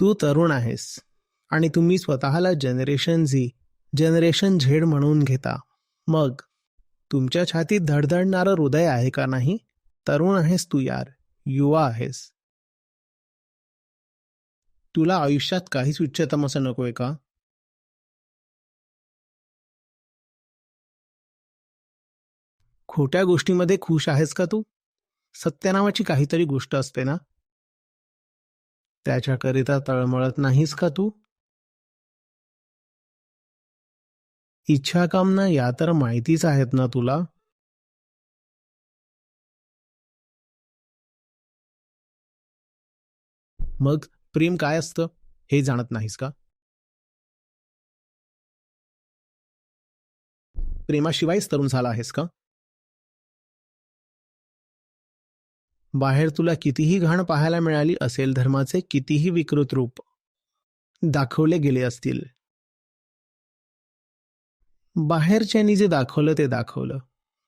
तू तरुण आहेस आणि तुम्ही स्वतःला जनरेशन झी जनरेशन झेड म्हणून घेता. मग तुमच्या छातीत धडधडणारं हृदय आहे का नाही? तरुण आहेस तू यार युवा आहेस. तुला आयुष्यात काहीच उच्चतम असं नकोय का? खोट्या गोष्टीमध्ये खुश आहेस का तू? सत्यनामाची काहीतरी गोष्ट असते ना? त्याच्याकरिता तळमळत नाहीस का तू? इच्छा कामना या तर माहितीच आहेत ना तुला? मग प्रेम काय असतं हे जाणत नाहीस का? प्रेमाशिवायच तरुण झाला आहेस का? बाहेर तुला कितीही घाण पाहायला मिळाली असेल धर्माचे कितीही विकृत रूप दाखवले गेले असतील. बाहेरच्यांनी जे दाखवलं ते दाखवलं.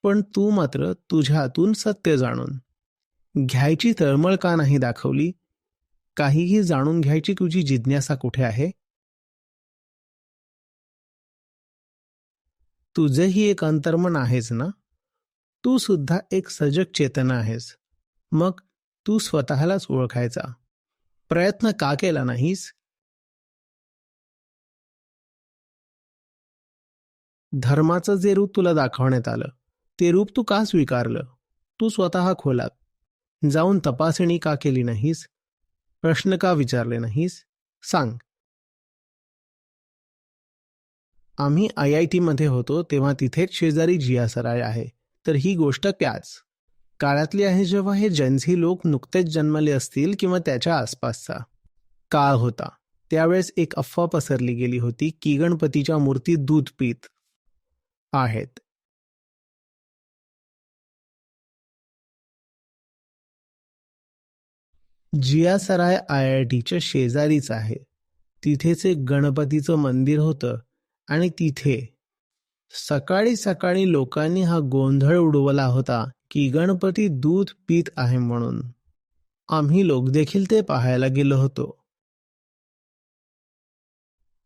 पण तू मात्र तुझ्यातून सत्य जाणून. घ्यायची तळमळ का नाही दाखवली? काहीही जाणून घ्यायची तुझी जिज्ञासा कुठे आहे? तुझंही एक अंतर्मन आहेस ना? तू सुद्धा एक सजग चेतना आहेस. मग तू स्वतःलाच ओळखायचा. प्रयत्न का केला नाहीस? धर्माचं जे रूप तुला दाखवण्यात आलं ते रूप तू का स्वीकारलं? तू स्वतः खोलात. जाऊन तपासणी का केली नाहीस? प्रश्न का विचारले नाहीस? सांग. आम्ही आय आय टीमध्ये होतो तेव्हा तिथेच शेजारी जिया सराय आहे तर ही गोष्ट त्याच काळातली आहे जेव्हा हे जन्झी लोक नुकतेच जन्मले असतील किंवा त्याच्या आसपासचा काळ होता. त्यावेळेस एक अफवा पसरली गेली होती की गणपतीच्या मूर्ती दूध पीत आहेत. जिया सराय आय आय टीच्या शेजारीच आहे. तिथेच एक गणपतीचं मंदिर होतं आणि तिथे सकाळी सकाळी लोकांनी हा गोंधळ उडवला होता की गणपती दूध पीत आहे म्हणून. आम्ही लोक देखील ते पाहायला गेलो होतो.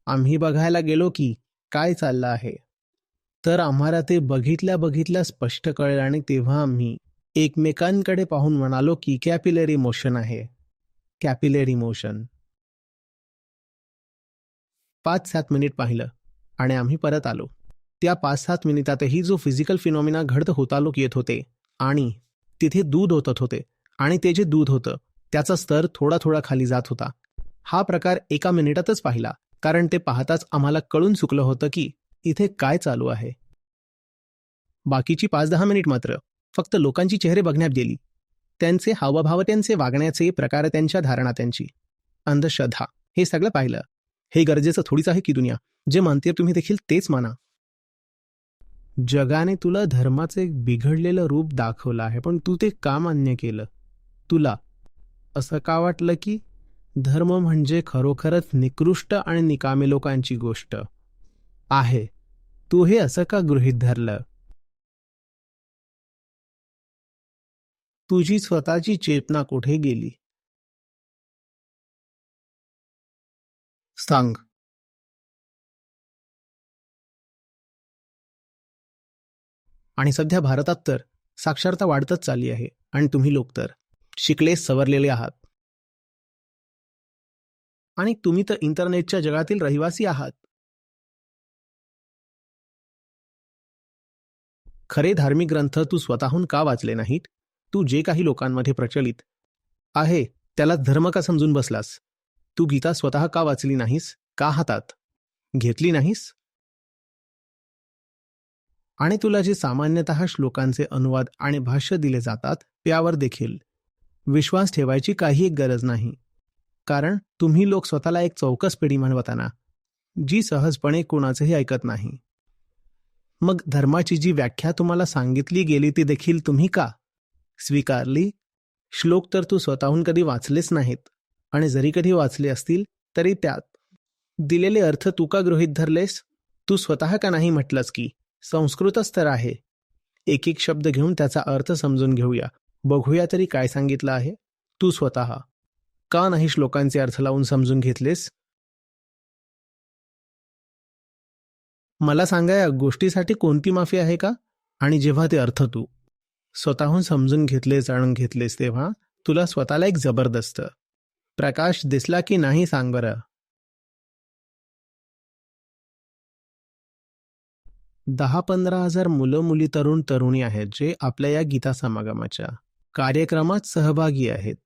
आम्ही बघायला गेलो की काय चाललं आहे. तर आम्हाला ते बघितल्या बघितल्या स्पष्ट कळेल आणि तेव्हा आम्ही एकमेकांकडे पाहून म्हणालो की कॅपिलरी मोशन आहे. Capillary motion. पाच सात मिनिट पाहिलं आणि आम्ही परत आलो. त्या पाच सात मिनिटातही जो फिजिकल फिनॉमिना घडत होता लोक येत होते आणि तिथे दूध होतत होते आणि ते जे दूध होतं त्याचा स्तर थोडा थोडा खाली जात होता. हा प्रकार एका मिनिटातच पाहिला कारण ते पाहताच आम्हाला कळून चुकलं होतं की इथे काय चालू आहे. बाकीची पाच दहा मिनिट मात्र फक्त लोकांची चेहरे बघण्यात गेली. त्यांचे हावभाव त्यांचे वागण्याचे प्रकार त्यांच्या धारणा त्यांची अंधश्रद्धा हे सगळं पाहिलं. हे गरजेचं थोडीच आहे की दुनिया. जे मानते तुम्ही देखील तेच माना. जगाने तुला धर्माचं एक बिघडलेलं रूप दाखवलं आहे पण तू ते का मान्य केलं. तुला असं का वाटलं की धर्म म्हणजे खरोखरच निकृष्ट आणि निकामी लोकांची गोष्ट आहे? तू हे असं का गृहीत धरलं? तुझी स्वतःची चेतना कुठे गेली? सांग. आणि सध्या भारतात तर साक्षरता वाढतच चालली आहे आणि तुम्ही लोक तर शिकले सवरलेले आहात. आणि तुम्ही तर इंटरनेटच्या जगातील रहिवासी आहात. खरे धार्मिक ग्रंथ तू स्वतःहून का वाचले नाहीत? तू जे काही लोकांमध्ये प्रचलित आहे त्याला धर्म का समजून बसलास? तू गीता स्वतः का वाचली नाहीस? का हातात? घेतली नाहीस? आणि तुला जे सामान्यतः श्लोकांचे अनुवाद आणि भाष्य दिले जातात त्यावर देखील. विश्वास ठेवायची काही एक गरज नाही. कारण तुम्ही लोक स्वतःला एक चौकस पिढी म्हणवताना जी सहजपणे कोणाचंही ऐकत नाही. मग धर्माची जी व्याख्या तुम्हाला सांगितली गेली ती देखील तुम्ही का? स्वीकारली? श्लोक तर तू स्वतःहून कधी वाचलेच नाहीत. आणि जरी कधी वाचले असतील तरी त्यात. दिलेले अर्थ तू का गृहीत धरलेस? तू स्वतः का नाही म्हटलंस की? संस्कृतच तर आहे. एक एक शब्द घेऊन त्याचा अर्थ समजून घेऊया. बघूया तरी काय सांगितलं आहे. तू स्वतः. का नाही श्लोकांचे अर्थ लावून समजून घेतलेस? मला सांगा या गोष्टीसाठी कोणती माफी आहे का? आणि जेव्हा ते अर्थ तू. स्वतःहून समजून घेतले जाणून घेतलेस तेव्हा तुला स्वतःला एक जबरदस्त. प्रकाश दिसला की नाही सांग बरं. दहा पंधरा हजार मुलं मुली तरुण तरुणी आहेत जे आपल्या या गीता समागमाच्या कार्यक्रमात सहभागी आहेत.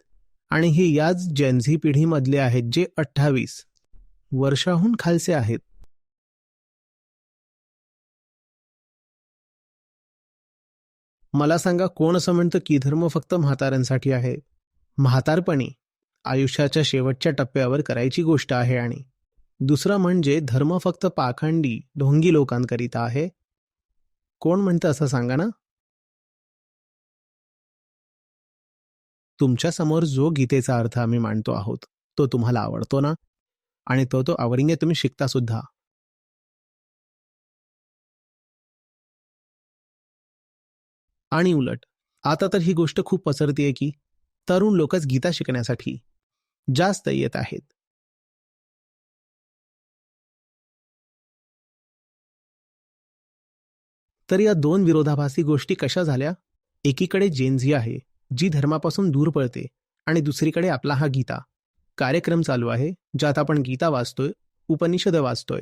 आणि हे याच जेन्झी पिढीमधले आहेत जे अठ्ठावीस वर्षाहून खालसे आहेत. मला सांगा कोण असं म्हणतं की धर्म फक्त म्हाताऱ्यांसाठी आहे? म्हातारपणी आयुष्याच्या शेवटच्या टप्प्यावर करायची गोष्ट आहे आणि दुसरं म्हणजे धर्म फक्त पाखंडी ढोंगी लोकांकरिता आहे. कोण म्हणतं असं सांगा ना? तुमच्यासमोर जो गीतेचा अर्थ आम्ही मांडतो आहोत तो तुम्हाला आवडतो ना? आणि तो तो आवडीने तुम्ही शिकता सुद्धा. आणि उलट आता तर ही गोष्ट खूप पसरतीये की तरुण लोकच गीता शिकण्यासाठी जास्त येत आहेत. तर या दोन विरोधाभासी गोष्टी कशा झाल्या? एकीकडे जेनझी आहे जी धर्मापासून दूर पळते आणि दुसरीकडे आपला हा गीता. कार्यक्रम चालू आहे ज्यात आपण गीता वाचतोय उपनिषद वाचतोय.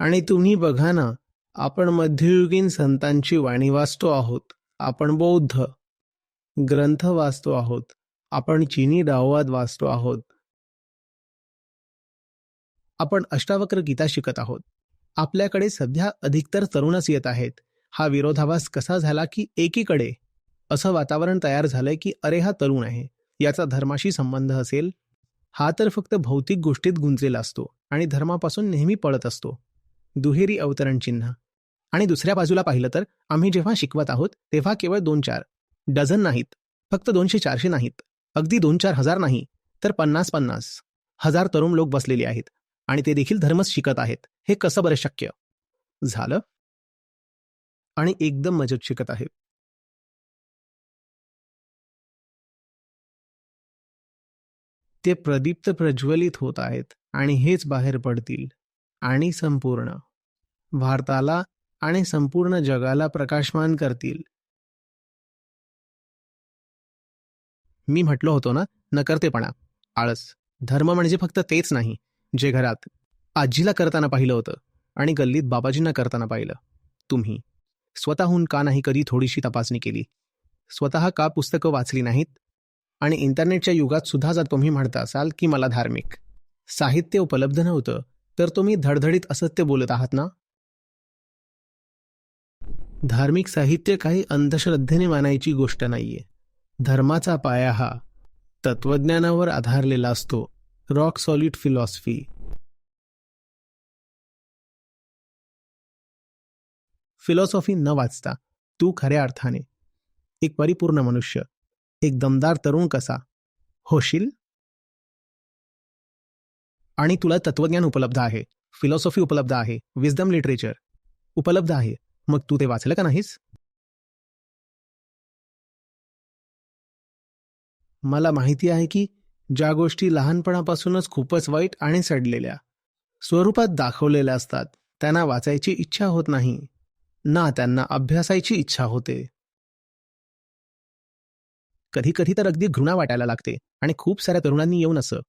आणि तुम्ही बघा ना आपण मध्ययुगीन संतांची वाणी वाचतो आहोत आपण बौद्ध ग्रंथ वाचतो आहोत आपण चीनी डाववाद वाचतो आहोत. आपण अष्टावक्र गीता शिकत आहोत. आपल्याकडे सध्या अधिकतर तरुणच येत आहेत हा विरोधाभास कसा झाला की एकीकडे असं वातावरण तयार झालंय की अरे हा तरुण आहे याचा धर्माशी संबंध असेल? हा तर फक्त भौतिक गोष्टीत गुंतलेला असतो आणि धर्मापासून नेहमी पळत असतो. दुहेरी अवतरण चिन्ह. आणि दुसऱ्या बाजूला पाहिलं तर आम्ही जेव्हा शिकवत आहोत तेव्हा केवळ दोन चार. डझन नाहीत. फक्त दोनशे चारशे नाहीत. अगदी दोन चार हजार नाही तर पन्नास पन्नास. हजार तरुण लोक बसलेले आहेत आणि ते देखील धर्मच शिकत आहेत. हे कसं बरं शक्य? झालं? आणि एकदम मजेत शिकत आहे. ते प्रदीप्त प्रज्वलित होत आहेत आणि हेच बाहेर पडतील आणि संपूर्ण. भारताला आणि संपूर्ण जगाला प्रकाशमान करतील. मी म्हटलो होतो ना नकर्तेपणा आळस. धर्म म्हणजे फक्त तेच नाही जे घरात आजीला करताना पाहिलं होतं आणि गल्लीत बाबाजींना करताना पाहिलं. तुम्ही. स्वतःहून का नाही कधी थोडीशी तपासणी केली? स्वतः का पुस्तकं वाचली नाहीत? आणि इंटरनेटच्या युगात सुद्धा जर तुम्ही म्हणता असाल की मला धार्मिक साहित्य उपलब्ध नव्हतं तर तुम्ही धडधडीत असत्य बोलत आहात ना? धार्मिक साहित्य काही अंधश्रद्धेने मानायची गोष्ट नाहीये. धर्माचा पाया हा तत्वज्ञानावर आधारलेला असतो. Rock solid philosophy. फिलॉसॉफी न वाचता तू खऱ्या अर्थाने एक परिपूर्ण मनुष्य एक दमदार तरुण कसा? होशील? आणि तुला तत्वज्ञान उपलब्ध आहे फिलॉसॉफी उपलब्ध आहे विजडम लिटरेचर उपलब्ध आहे. मग तू ते वाचलं का नाहीस? मला माहिती आहे की ज्या गोष्टी लहानपणापासूनच खूपच वाईट आणि सडलेल्या स्वरूपात दाखवलेल्या असतात त्यांना वाचायची इच्छा होत नाही. ना त्यांना अभ्यासायची इच्छा होते. कधी कधी तर अगदी घृणा वाटायला लागते आणि खूप साऱ्या तरुणांनी येऊन असं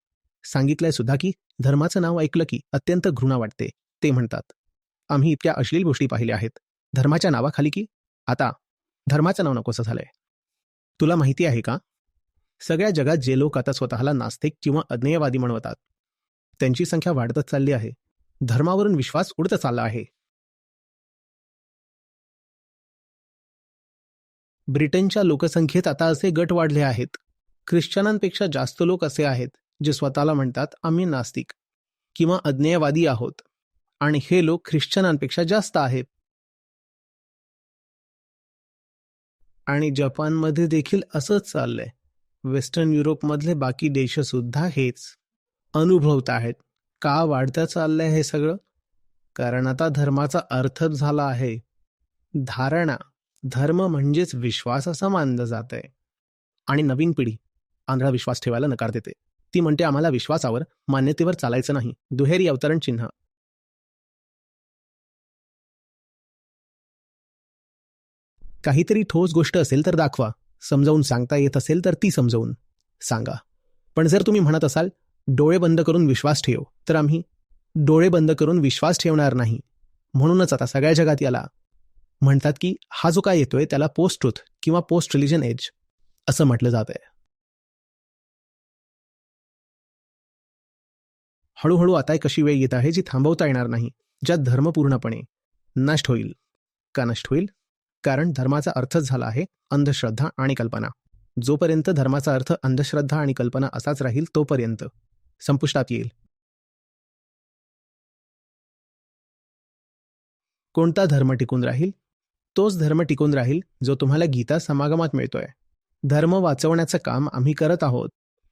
सांगितलंय सुद्धा की धर्माचं नाव ऐकलं की अत्यंत घृणा वाटते ते म्हणतात. आम्ही इतक्या अश्लील गोष्टी पाहिल्या आहेत. धर्माच्या नावाखाली की? आता धर्माचं नाव नकोसं झालंय. तुला माहिती आहे का? सगळ्या जगात जे लोक आता स्वतःला नास्तिक किंवा अज्ञेयवादी म्हणवतात त्यांची संख्या वाढतच चालली आहे. धर्मावरून विश्वास उडत चालला आहे. ब्रिटनच्या लोकसंख्येत आता असे गट वाढले आहेत. ख्रिश्चनांपेक्षा जास्त लोक असे आहेत जे स्वतःला म्हणतात आम्ही नास्तिक किंवा अज्ञेयवादी आहोत आणि हे लोक ख्रिश्चनांपेक्षा जास्त आहेत. आणि जपानमध्ये देखील असंच चाललंय. वेस्टर्न युरोपमधले बाकी देशसुद्धा हेच अनुभवत आहेत. का वाढतं चाललंय हे सगळं? कारण आता धर्माचा अर्थच झाला आहे. धारणा. धर्म म्हणजेच विश्वास असं मानलं जात आहे आणि नवीन पिढी आंधळा विश्वास ठेवायला नकार देते. ती म्हणते आम्हाला विश्वासावर मान्यतेवर चालायचं नाही. दुहेरी अवतरण चिन्ह. काहीतरी ठोस गोष्ट असेल तर दाखवा. समजावून सांगता येत असेल तर ती समजावून सांगा. पण जर तुम्ही म्हणत असाल डोळे बंद करून विश्वास ठेव तर आम्ही डोळे बंद करून विश्वास ठेवणार नाही. म्हणूनच आता सगळ्या जगात याला म्हणतात की हा जो काय येतोय त्याला पोस्ट ट्रुथ किंवा पोस्ट रिलिजन एज असं म्हटलं जात आहे. हळूहळू आता एक अशी वेळ येत आहे जी थांबवता येणार नाही ज्यात धर्म पूर्णपणे नष्ट होईल. का नष्ट होईल? कारण धर्माचा अर्थच झाला आहे अंधश्रद्धा आणि कल्पना. जोपर्यंत धर्माचा अर्थ अंधश्रद्धा आणि कल्पना असाच राहील तोपर्यंत. संपुष्टात येईल. कोणता धर्म टिकून राहील? तोच धर्म टिकून राहील जो तुम्हाला गीता समागमात मिळतोय. धर्म वाचवण्याचं काम आम्ही करत आहोत.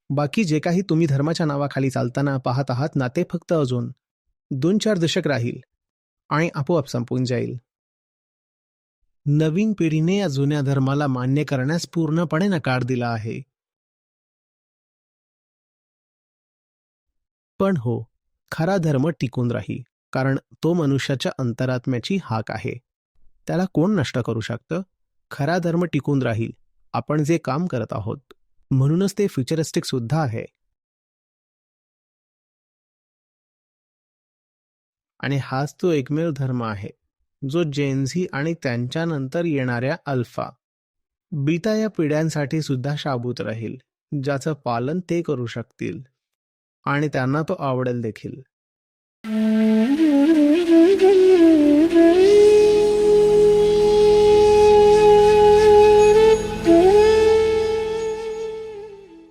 बाकी जे काही तुम्ही धर्माच्या नावाखाली चालताना पाहत आहात ना ते फक्त अजून. दोन चार दशक राहील. आणि आपोआप संपून जाईल. नवीन पिढीने या जुन्या धर्माला मान्य करण्यास पूर्णपणे नकार दिला आहे. पण हो खरा धर्म टिकून राहील कारण तो मनुष्याच्या अंतरात्म्याची हाक आहे. त्याला कोण नष्ट करू शकतं? खरा धर्म टिकून राहील. आपण जे काम करत आहोत. म्हणूनच ते फ्युचरिस्टिक सुद्धा आहे. आणि हाच तो एकमेव धर्म आहे जो जेन्झी आणि त्यांच्यानंतर येणाऱ्या अल्फा. बीटा या पिढ्यांसाठी सुद्धा शाबूत राहील ज्याचं पालन ते करू शकतील. आणि त्यांना तो आवडेल देखील.